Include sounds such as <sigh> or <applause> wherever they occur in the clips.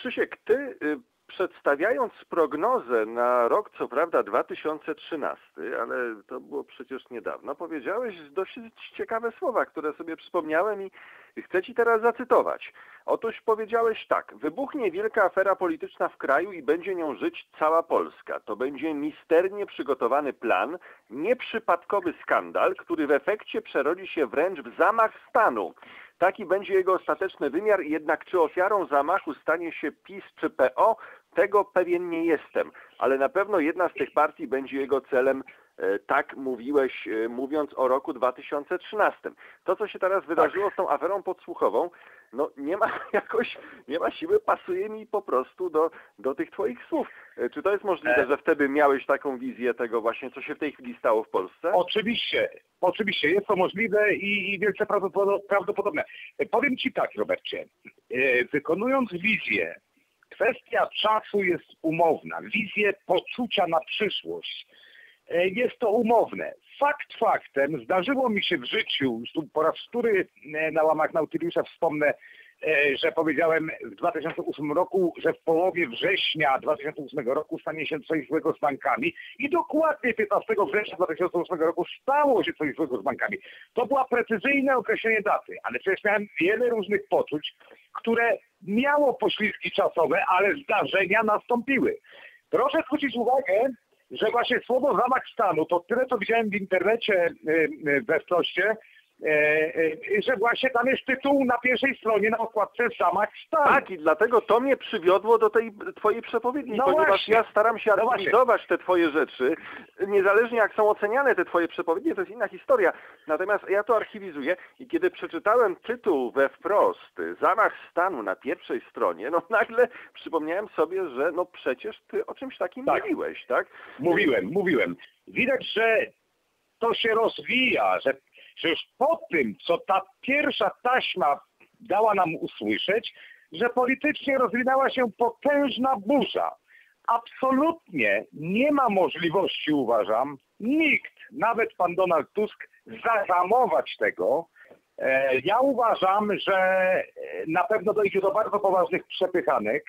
Krzysiek, ty y, przedstawiając prognozę na rok, co prawda 2013, ale to było przecież niedawno, powiedziałeś dosyć ciekawe słowa, które sobie przypomniałem i chcę ci teraz zacytować. Otóż powiedziałeś tak, wybuchnie wielka afera polityczna w kraju i będzie nią żyć cała Polska. To będzie misternie przygotowany plan, nieprzypadkowy skandal, który w efekcie przerodzi się wręcz w zamach stanu. Taki będzie jego ostateczny wymiar, jednak czy ofiarą zamachu stanie się PiS czy PO, tego pewien nie jestem, ale na pewno jedna z tych partii będzie jego celem, e, tak mówiłeś, e, mówiąc o roku 2013. To, co się teraz wydarzyło z tą aferą podsłuchową, no nie ma <laughs> jakoś, nie ma siły, pasuje mi po prostu do, do tych twoich słów. E, Czy to jest możliwe, E. że wtedy miałeś taką wizję tego właśnie, co się w tej chwili stało w Polsce? Oczywiście, oczywiście jest to możliwe i, i wielce prawdopod- prawdopodobne. E, Powiem Ci tak, Robercie. Wykonując wizję, kwestia czasu jest umowna. Wizję poczucia na przyszłość. Jest to umowne. Fakt faktem, zdarzyło mi się w życiu, po raz wtóry e, na łamach Nautiliusza wspomnę, e, że powiedziałem w 2008 roku, że w połowie września 2008 roku stanie się coś złego z bankami i dokładnie 15 września 2008 roku stało się coś złego z bankami. To była precyzyjne określenie daty, ale przecież miałem wiele różnych poczuć, które miało poślizgi czasowe, ale zdarzenia nastąpiły. Proszę zwrócić uwagę, że właśnie słowo zamach stanu, to tyle co widziałem w internecie y, y, we wproście, że właśnie tam jest tytuł na pierwszej stronie na okładce zamach stanu. Tak, i dlatego to mnie przywiodło do tej twojej przepowiedni, No ponieważ właśnie. ja staram się No te twoje rzeczy, niezależnie jak są oceniane te twoje przepowiednie, to jest inna historia. Natomiast ja to archiwizuję i kiedy przeczytałem tytuł we wprost, zamach stanu na pierwszej stronie, no <laughs> nagle przypomniałem sobie, że no przecież ty o czymś takim Tak. mówiłeś, tak? Mówiłem, mówiłem. Widać, że to się rozwija, że, już po tym, co ta pierwsza taśma dała nam usłyszeć, że politycznie rozwinęła się potężna burza. Absolutnie nie ma możliwości, uważam, nikt, nawet pan Donald Tusk, zahamować tego. E, Ja uważam, że e, na pewno dojdzie do bardzo poważnych przepychanek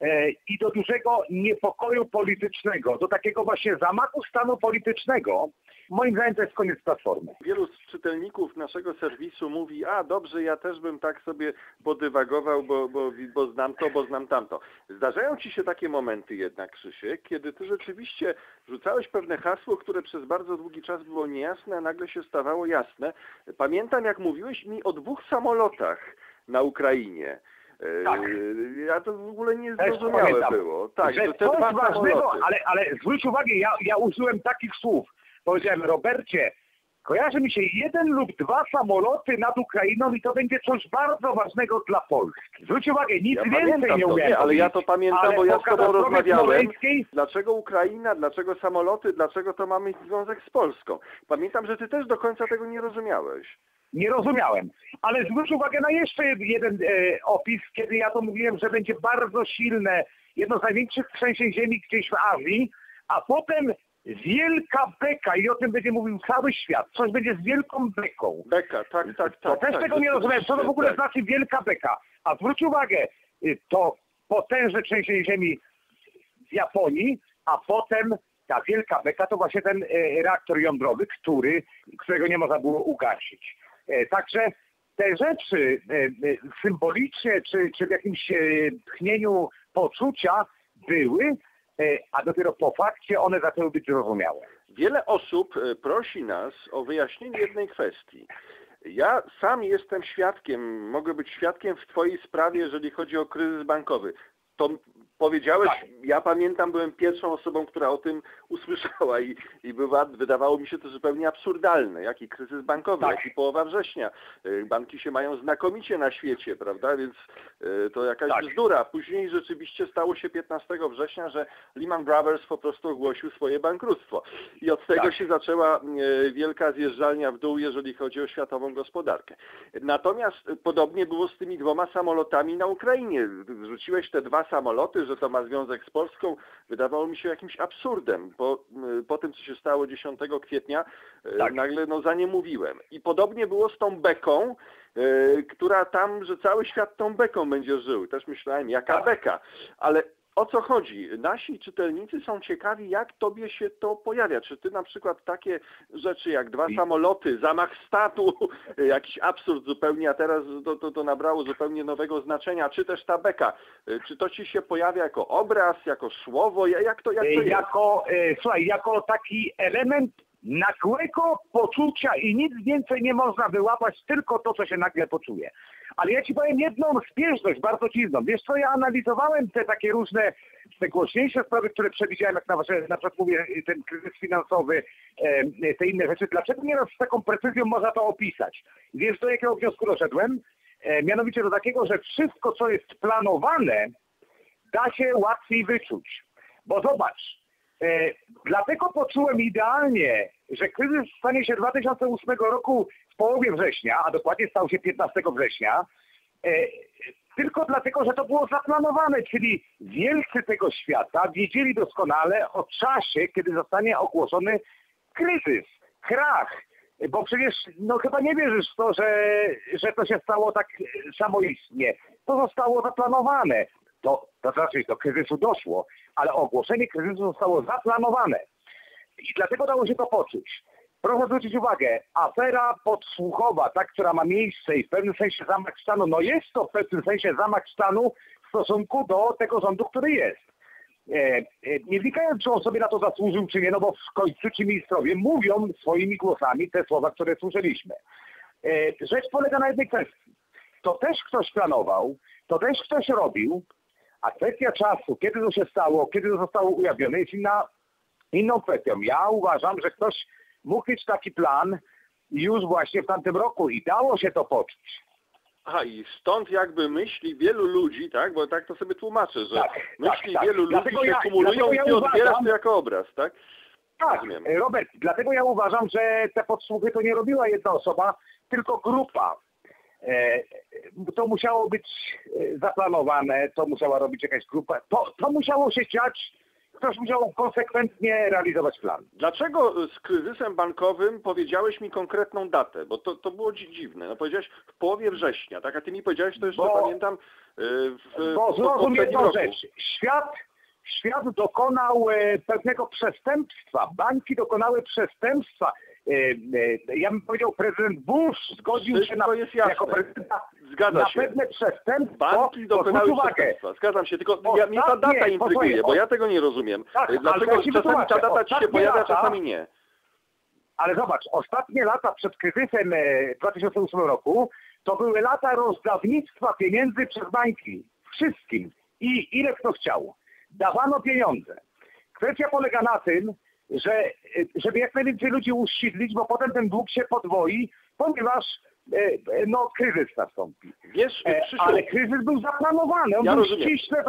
e, i do dużego niepokoju politycznego, do takiego właśnie zamachu stanu politycznego. Moim zdaniem to jest koniec Platformy. Wielu z czytelników naszego serwisu mówi, a dobrze, ja też bym tak sobie podywagował, bo, bo, bo znam to, bo znam tamto. Zdarzają Ci się takie momenty jednak, Krzysiek, kiedy Ty rzeczywiście rzucałeś pewne hasło, które przez bardzo długi czas było niejasne, a nagle się stawało jasne. Pamiętam, jak mówiłeś mi o dwóch samolotach na Ukrainie. E, Tak. Ja to w ogóle nie zrozumiałe było. Tak, że te coś ważnego, ale, ale zwróć uwagę, ja, ja użyłem takich słów. Powiedziałem, Robercie, kojarzy mi się jeden lub dwa samoloty nad Ukrainą i to będzie coś bardzo ważnego dla Polski. Zwróć uwagę, nic Ja więcej nie nie, ale ja to pamiętam, Ale bo ja z Tobą rozmawiałem. Dlaczego Ukraina, dlaczego samoloty, dlaczego to mamy związek z Polską? Pamiętam, że Ty też do końca tego nie rozumiałeś. Nie rozumiałem. Ale zwróć uwagę na jeszcze jeden e, opis, kiedy ja to mówiłem, że będzie bardzo silne, jedno z największych trzęsień ziemi gdzieś w Azji, a potem wielka beka i o tym będzie mówił cały świat. Coś będzie z wielką beką. Beka, tak, tak, To tak. też tak, tego nie rozumiałem. Co to w ogóle tak. znaczy wielka beka? A zwróć uwagę, y, to potężne trzęsienie ziemi w Japonii, a potem ta wielka beka to właśnie ten e, reaktor jądrowy, który, którego nie można było ugasić. E, Także te rzeczy e, e, symbolicznie czy, czy w jakimś tchnieniu poczucia były, a dopiero po fakcie one zaczęły być zrozumiałe. Wiele osób e, prosi nas o wyjaśnienie jednej kwestii. Ja sam jestem świadkiem, mogę być świadkiem w Twojej sprawie, jeżeli chodzi o kryzys bankowy. To powiedziałeś, Tak. ja pamiętam, byłem pierwszą osobą, która o tym usłyszała i, i bywa, wydawało mi się to zupełnie absurdalne. Jaki kryzys bankowy, Tak. jaki połowa września. E, Banki się mają znakomicie na świecie, prawda? Więc e, to jakaś Tak. bzdura. Później rzeczywiście stało się 15 września, że Lehman Brothers po prostu ogłosił swoje bankructwo. I od tego Tak. się zaczęła e, wielka zjeżdżalnia w dół, jeżeli chodzi o światową gospodarkę. Natomiast podobnie było z tymi dwoma samolotami na Ukrainie. Wrzuciłeś te dwa samoloty, że to ma związek z Polską. Wydawało mi się jakimś absurdem. Po, e, po tym, co się stało 10 kwietnia, e, Tak. nagle no, za nie mówiłem. I podobnie było z tą beką, e, która tam, że cały świat tą beką będzie żył. Też myślałem, jaka Tak. beka. Ale o co chodzi? Nasi czytelnicy są ciekawi, jak tobie się to pojawia. Czy ty na przykład takie rzeczy jak dwa samoloty, zamach statu, <laughs> jakiś absurd zupełnie, a teraz to, to, to nabrało zupełnie nowego znaczenia, czy też ta beka. E, Czy to ci się pojawia jako obraz, jako słowo? Ja- Jak to, jak to E, jest? jako, e, słuchaj, jako taki element nagłego poczucia i nic więcej nie można wyłapać, tylko to, co się nagle poczuje. Ale ja ci powiem jedną zbieżność bardzo dziwną. Wiesz co, ja analizowałem te takie różne, te głośniejsze sprawy, które przewidziałem, jak na, na przykład mówię, ten kryzys finansowy, te inne rzeczy. Dlaczego nieraz z taką precyzją można to opisać? Wiesz, do jakiego wniosku doszedłem? E, mianowicie do takiego, że wszystko, co jest planowane, da się łatwiej wyczuć. Bo zobacz, e, dlatego poczułem idealnie, że kryzys stanie się 2008 roku w połowie września, a dokładnie stał się 15 września, e, tylko dlatego, że to było zaplanowane, czyli wielcy tego świata wiedzieli doskonale o czasie, kiedy zostanie ogłoszony kryzys, krach. Bo przecież no chyba nie wierzysz w to, że, że to się stało tak samoistnie. To zostało zaplanowane. To, to znaczy do kryzysu doszło, ale ogłoszenie kryzysu zostało zaplanowane. I dlatego dało się to poczuć. Proszę zwrócić uwagę, afera podsłuchowa, ta, która ma miejsce i w pewnym sensie zamach stanu, no jest to w pewnym sensie zamach stanu w stosunku do tego rządu, który jest. E, e, nie wnikając, czy on sobie na to zasłużył, czy nie, no bo w końcu ci ministrowie mówią swoimi głosami te słowa, które słyszeliśmy. E, rzecz polega na jednej kwestii. To też ktoś planował, to też ktoś robił, a kwestia czasu, kiedy to się stało, kiedy to zostało ujawnione, jest inna, inną kwestią. Ja uważam, że ktoś mógł mieć taki plan już właśnie w tamtym roku i dało się to poczuć. Aha, i stąd jakby myśli wielu ludzi, tak? Bo tak to sobie tłumaczę, że Tak, myśli tak, tak. wielu Dlatego ludzi się ja- kumulują dlatego ja i odbierasz to jako obraz, tak? Tak, Rozumiem. Robert, dlatego ja uważam, że te podsłuchy to nie robiła jedna osoba, tylko grupa. E, to musiało być e, zaplanowane, to musiała robić jakaś grupa. To, to musiało się dziać, ktoś musiał konsekwentnie realizować plan. Dlaczego z kryzysem bankowym powiedziałeś mi konkretną datę? Bo to, to było dzi- dziwne. No powiedziałeś w połowie września, tak? A ty mi powiedziałeś to jeszcze, Bo- pamiętam, y, w, Bo zrozum jedną rzecz. Świat, świat dokonał e, pewnego przestępstwa. Banki dokonały przestępstwa. E, e, ja bym powiedział, prezydent Bush zgodził się Wszystko na, jest jasne. jako prezydenta Zgadza na się. pewne przestępstwo. Banki dokonały przestępstwa. Zgadzam się, tylko ja, mnie ta data intryguje, bo ja tego nie rozumiem. Tak, Dlaczego ja czasami ta data ci się pojawia, lata- czasami nie? Ale zobacz, ostatnie lata przed kryzysem e, 2008 roku to były lata rozdawnictwa pieniędzy przez banki. Wszystkim. I ile kto chciał. Dawano pieniądze. Kwestia polega na tym, że e, żeby jak najwięcej ludzi uszczydlić, bo potem ten dług się podwoi, ponieważ e, e, no, kryzys nastąpi. Wiesz, E, Krzysiu, ale kryzys był zaplanowany, on Ja był rozumiem. ściśle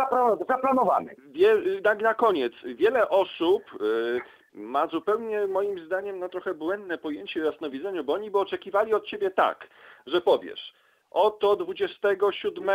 zaplanowany. Wie, tak na koniec, wiele osób y, ma zupełnie moim zdaniem no, trochę błędne pojęcie o jasnowidzeniu, bo oni by oczekiwali od ciebie tak, że powiesz oto 27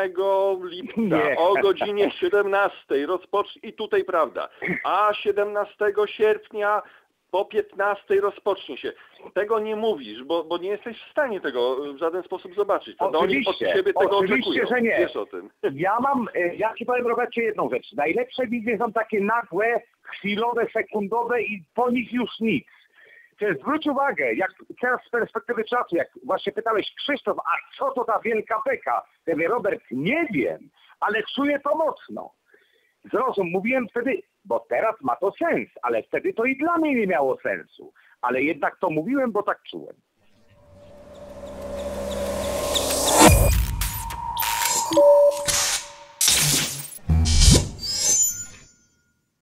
lipca Nie. o godzinie 17 rozpocz i tutaj prawda, a 17 sierpnia po 15 rozpocznie się. Tego nie mówisz, bo, bo nie jesteś w stanie tego w żaden sposób zobaczyć. To oni od ciebie tego oczywiście, oczekują. że nie. Wiesz o tym. <laughs> Ja mam, e, ja ci powiem Robercie jedną rzecz. Najlepsze wizje są takie nagłe, chwilowe, sekundowe i po nich już nic. Zwróć uwagę, jak teraz z perspektywy czasu, jak właśnie pytałeś Krzysztof, a co to ta wielka beka? Ja mówię, Robert, nie wiem, ale czuję to mocno. Zrozum, mówiłem wtedy, bo teraz ma to sens, ale wtedy to i dla mnie nie miało sensu. Ale jednak to mówiłem, bo tak czułem.